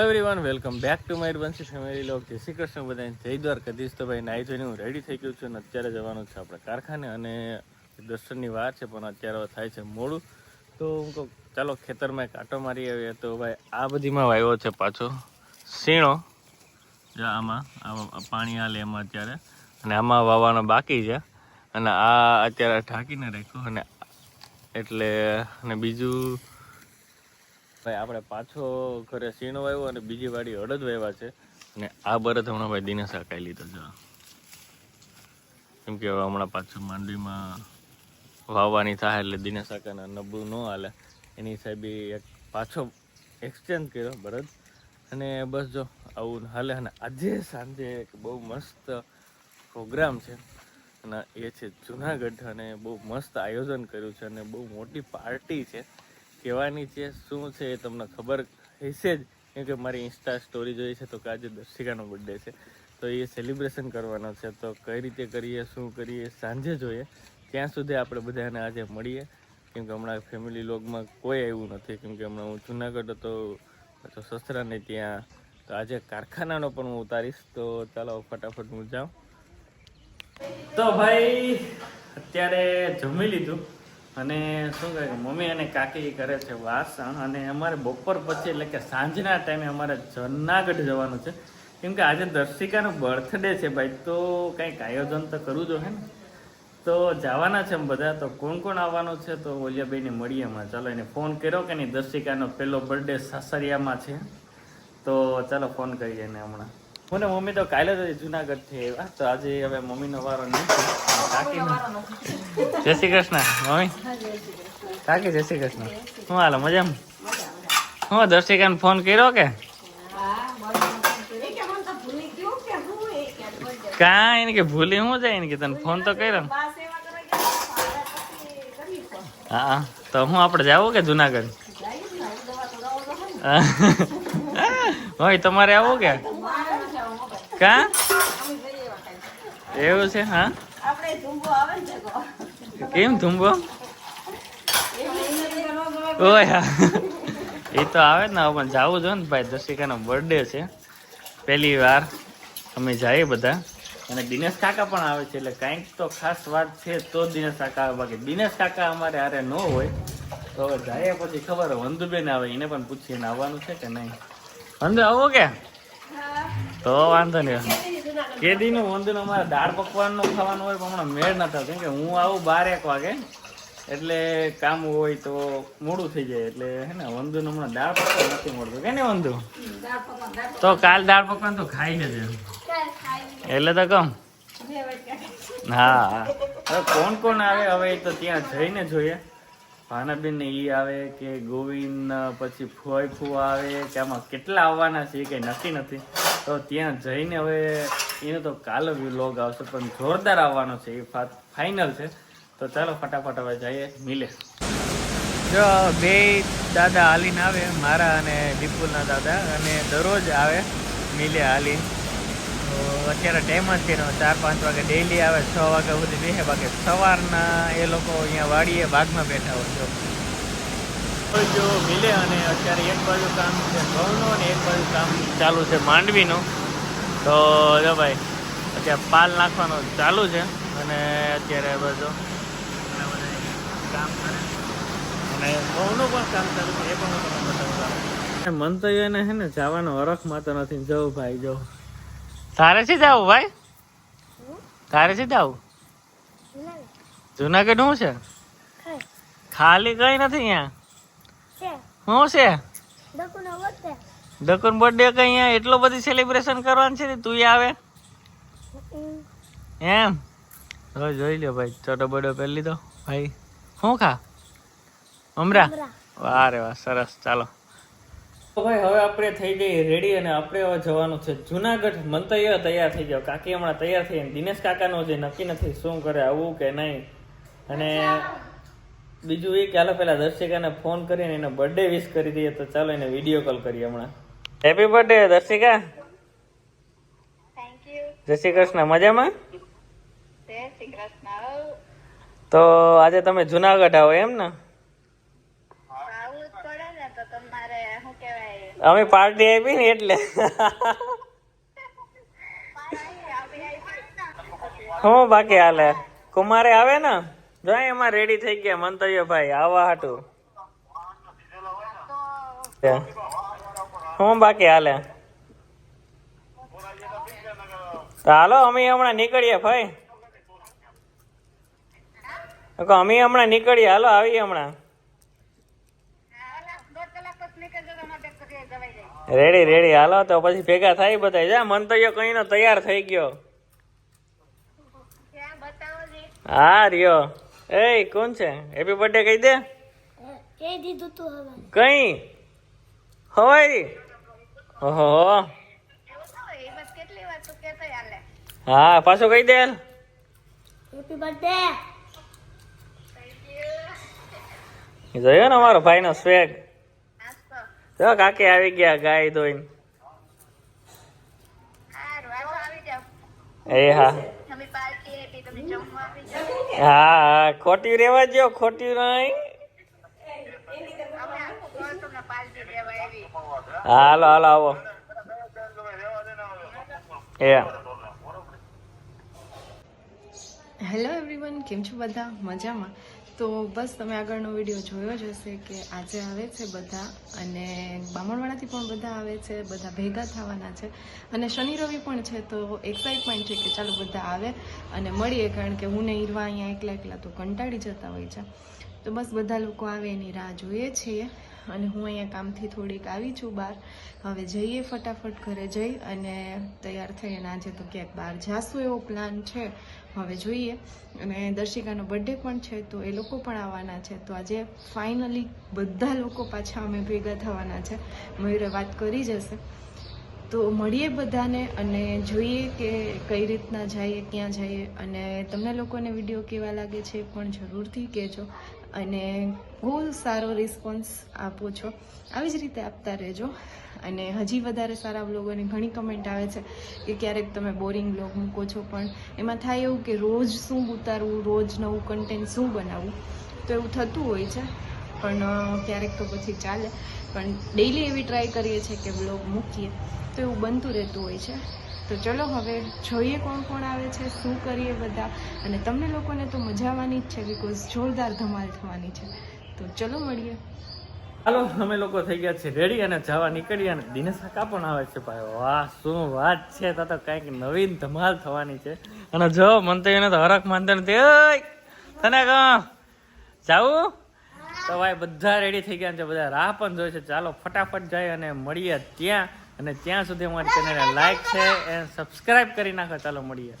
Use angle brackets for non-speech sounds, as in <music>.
Everyone welcome back to my Vanshi family લોક જય શ્રી કૃષ્ણ બધાને. જય દ્વારકાધીશ. તો ભાઈ નાઈ જોઈને હું રેડી થઈ ગયું છું અને અત્યારે જવાનું છે આપણે કારખાને અને દર્શનની વાર છે, પણ અત્યારે થાય છે મોડું. તો હું કહું, ચાલો ખેતરમાં એક આટો મારી આવીએ. તો ભાઈ, આ બધીમાં વાવ્યો છે પાછો. શીણો. જો આમાં આ પાણી હાલે એમાં અત્યારે. અને આમાં વાવવાનો બાકી છે. અને આ અત્યારે ઢાંકીને રાખ્યો. અને એટલે, અને બીજું ભાઈ, આપણે પાછો ઘરે સીણો વાવ્યો અને બીજી વાડી અડદ વાવ્યા છે. અને આ બરત હમણાં ભાઈ દિનેશ કાંઈ લીધો છે. કેમ કે હવે હમણાં પાછું માંડવીમાં વાવવાની થાય એટલે દિનેશ કાકાને નબળું ન હાલે. એની હિસાબે એક પાછો એક્સચેન્જ કર્યો બરદ અને બસ જો, આવું હાલે. અને આજે સાંજે એક બહુ મસ્ત પ્રોગ્રામ છે. અને એ છે જુનાગઢ અને બહુ મસ્ત આયોજન કર્યું છે અને બહુ મોટી પાર્ટી છે. કહેવાની છે, શું છે એ તમને ખબર હશે જ. કેમ કે મારી ઇન્સ્ટા સ્ટોરી જોઈ છે તો કે આજે દર્શિકાનો બર્થડે છે. તો એ સેલિબ્રેશન કરવાનો છે. તો કઈ રીતે કરીએ, શું કરીએ, સાંજે જોઈએ. ત્યાં સુધી આપણે બધાને આજે મળીએ. કેમ કે હમણાં ફેમિલી લોગમાં કોઈ આવ્યું નથી. કેમ કે હમણાં હું જુનાગઢ હતો તો સસરાને ત્યાં. તો આજે કારખાનાનો પણ હું ઉતારીશ. તો ચાલો ફટાફટ હું જાઉં. તો ભાઈ, અત્યારે જમી લીધું. અને શું કહે મમ્મી અને કાકી કરે છે વાસણ અને અમારે બપોર પછી એટલે કે સાંજના ટાઈમે અમારે જુનાગઢ જવાનું છે. કેમ કે આજે દર્શિકાનો બર્થડે છે ભાઈ, તો કંઈક આયોજન તો કરવું જોઈએ ને. તો જવાના છે બધા, તો કોણ કોણ આવવાનું છે તો ઓલિયાભાઈને મળીએ એમાં. ચાલો એને ફોન કર્યો કે નહીં, દર્શિકાનો પહેલો બર્થડે સાસરિયામાં છે. તો ચાલો ફોન કરીએ એને હમણાં. મને મમ્મી તો કાલે તો જુનાગઢથી આવ્યા તો આજે હવે મમ્મીનો વારો નથી કાકીનો જય શ્રી કૃષ્ણ મમ્મી. કાકી જય શ્રી કૃષ્ણ. શું હાલ મજામાં? હું દર્શિકાને ફોન કર્યો કે? કાંઈ એને કે ભૂલી હું જાય એને કે તને ફોન તો કર્યો હા. તો હું આપણે જાવું કે જુનાગઢ? ભાઈ તમારે આવું કે? કા એવું છે હા? કેમ ધુંબો? ઓય એ તો આવે જ ને હવે પણ જાવું જોઈએ ને ભાઈ દર્શિકાનો બર્થડે છે. પહેલી વાર અમે જઈએ બધા. અને દિનેશ કાકા પણ આવે છે એટલે કંઈક તો ખાસ વાત છે તો દિનેશ કાકા આવે. બાકી દિનેશ કાકા અમારે હારે ન હોય. તો હવે જાય પછી ખબર વંદુબેન આવે એને પણ પૂછીને આવવાનું છે કે નહીં. વંદુ આવો કે? તો વાંધો નહીં. કેદીનું વંદુનું અમારે દાળ પકવાનનું ખાવાનું હોય, પણ હમણાં મેળ નતા કેમ કે હું આવું બાર એક વાગે, એટલે કામ હોય તો મોડું થઈ જાય. એટલે હે ને વંદુનું હમણાં દાળ પકવાન નથી મળતું. કે ને વંદુ તો કાલ દાળ પકવાન તો ખાઈ લેજે. એટલે તો કમ. હા. હવે કોણ કોણ આવે? હવે તો ત્યાં જઈને જોઈએ. ભાનાબેન ને ઈ આવે કે ગોવિંદ પછી ફોય ફુવા આવે, કે આમાં કેટલા આવવાના છે એ કઈ નક્કી નથી. તો ત્યાં જઈને હવે એનો તો કાલ વ્લોગ આવશે, પણ જોરદાર આવવાનો છે, એ ફાઇનલ છે. તો ચાલો ફટાફટ હવે જઈએ, મિલે. જો બે દાદા હાલીને આવે, મારા અને વિપુલના દાદા, અને દરરોજ આવે મિલે હાલીને તો અત્યારે ટાઈમ જ છે ચાર પાંચ વાગે ડેઈલી આવે, છ વાગ્યા સુધી બેસે બાકી સવારના એ લોકો અહીંયા વાડીએ બાગમાં બેઠા હોય જો તો જો મિલે અને અત્યારે એક બાજુ કામ છે ઘઉંનું અને એક બાજુ કામ ચાલુ છે માંડવીનું. તો જો ભાઈ અત્યારે પાલ નાખવાનો ચાલુ છે અને અત્યારે બધું કામ કરે. અને ઘઉંનું પણ કામ ચાલુ છે એ પણ હું તમને બતાવું. મન તો એને હે ને જવાનો અરખ માતો નથી. જવું ભાઈ જો. તારે છે જવું ભાઈ? તારે છે જવું? જુનાગઢ. શું છે? ખાલી કઈ નથી અહીંયા? શું છે? ડકુન બર્થડે. કે અહીંયા એટલો બધી સેલિબ્રેશન કરવાનું છે ને તું આવે? એમ? હવે જોઈ લ્યો ભાઈ છોટો બડો પહેરી લીધો. ભાઈ શું ખા? અમરા? વાહ રે વાહ સરસ ચાલો. તો ભાઈ હવે આપણે થઈ જઈએ રેડી અને આપણે હવે જવાનું છે જુનાગઢ. મંતવ્ય તૈયાર થઈ ગયો. કાકી હમણાં તૈયાર થઈ. દિનેશ કાકાનો જે નક્કી નથી શું કરે આવું કે નહીં. અને બીજું એ કે હાલો પેલા દર્શિકાને ફોન કરીને એને બર્થડે વિશ કરી દઈએ તો ચાલો એને વીડિયો કોલ કરીએ હમણાં. Happy birthday Darshika. જય શ્રી કૃષ્ણ મજામાં? તો આજે તમે જુનાગઢ આવો એમ ને? અમે પાર્ટી આપી ને એટલે. <laughs> હું બાકી હાલે? કુમારે આવે ને? જો એમાં રેડી થઈ ગયા મંતવ્ય ભાઈ આવા હાટું. હું? બાકી હાલે? હાલો અમે હમણાં નીકળીએ ભાઈ. અમે હમણાં નીકળીએ હાલો આવીએ હમણાં. રેડી રેડી હાલો તો પછી ભેગા થાય બધા જા મંતવ્ય કઈ નો તૈયાર થઈ ગયો. હા રહ્યો. એ કોણ છે? હેપી બર્થડે કહી દે. કહી દીધું તું હવે કઈ? હવાઈ ઓહો. હા પાછું કહી દે. હેપી બર્થડે જોયો ને અમારો ભાઈ નો સ્વેગ જો કાકી આવી ગયા ગાય ધોઈને. એ હા. હા, ખોટી રેવા જો ખોટી નહીં હાલો હાલો, આવો. એ. હેલો એવરીવન કેમ છો બધા? મજામાં? તો બસ તમે આગળનો વીડિયો જોયો જ હશે કે આજે આવે છે બધા અને બામણવાડાથી પણ બધા આવે છે, બધા ભેગા થવાના છે. અને શનિ રવિ પણ છે તો એક્સાઇટમેન્ટ છે કે ચાલો બધા આવે અને મળીએ, કારણ કે હું ને ઈરવા અહીંયા એકલા એકલા તો કંટાળી જતા હોય છે. તો બસ બધા લોકો આવે એની રાહ જોઈએ છીએ. અને હું અહીંયા કામથી થોડીક આવી છું બહાર. હવે જઈએ ફટાફટ ઘરે જઈ અને તૈયાર થઈ અને આજે તો ક્યાંક બહાર જાશું એવો પ્લાન છે. હવે જોઈએ. અને દર્શિકાનો બર્થડે પણ છે તો એ લોકો પણ આવવાના છે. તો આજે ફાઇનલી બધા લોકો પાછા અમે ભેગા થવાના છે. મયુરે વાત કરી જશે તો મળીએ બધાને અને જોઈએ કે કઈ રીતના જઈએ, ક્યાં જઈએ. અને તમને લોકોને વીડિયો કેવા લાગે છે પણ જરૂરથી કહેજો. અને બહુ સારો રિસ્પોન્સ આપો છો. આવી જ રીતે આપતા રહેજો. અને હજી વધારે સારા બ્લોગોની ઘણી કમેન્ટ આવે છે કે ક્યારેક તમે બોરિંગ બ્લોગ મૂકો છો પણ એમાં થાય એવું કે રોજ શું ઉતારવું, રોજ નવું કન્ટેન્ટ શું બનાવવું? તો એવું થતું હોય છે. પણ ક્યારેક તો પછી ચાલે. પણ ડેઈલી એવી ટ્રાય કરીએ છીએ કે બ્લોગ મૂકીએ. તો એવું બનતું રહેતું હોય છે. તો ચલો હવે જોઈએ કોણ કોણ આવે છે, શું કરીએ બધા. અને તમને લોકોને તો મજા જ છે બિકોઝ જોરદાર ધમાલ થવાની છે. તો ચલો મળીએ. હાલો, અમે લોકો થઈ ગયા છે રેડી અને જવા નીકળ્યા અને દિનેશ કાકા પણ આવે છે ભાઈ. વાહ, શું વાત છે. તો તો કંઈક નવીન ધમાલ થવાની છે. અને જો મંતવ્યને તો હરખ માનતો નથી તને કહો જાવું તો ભાઈ, બધા રેડી થઈ ગયા છે, બધા રાહ પણ જોઈ છે. ચાલો, ફટાફટ જાય અને મળીએ ત્યાં. અને ત્યાં સુધી અમારી ચેનલને લાઈક છે અને સબસ્ક્રાઈબ કરી નાખો. ચાલો મળીએ.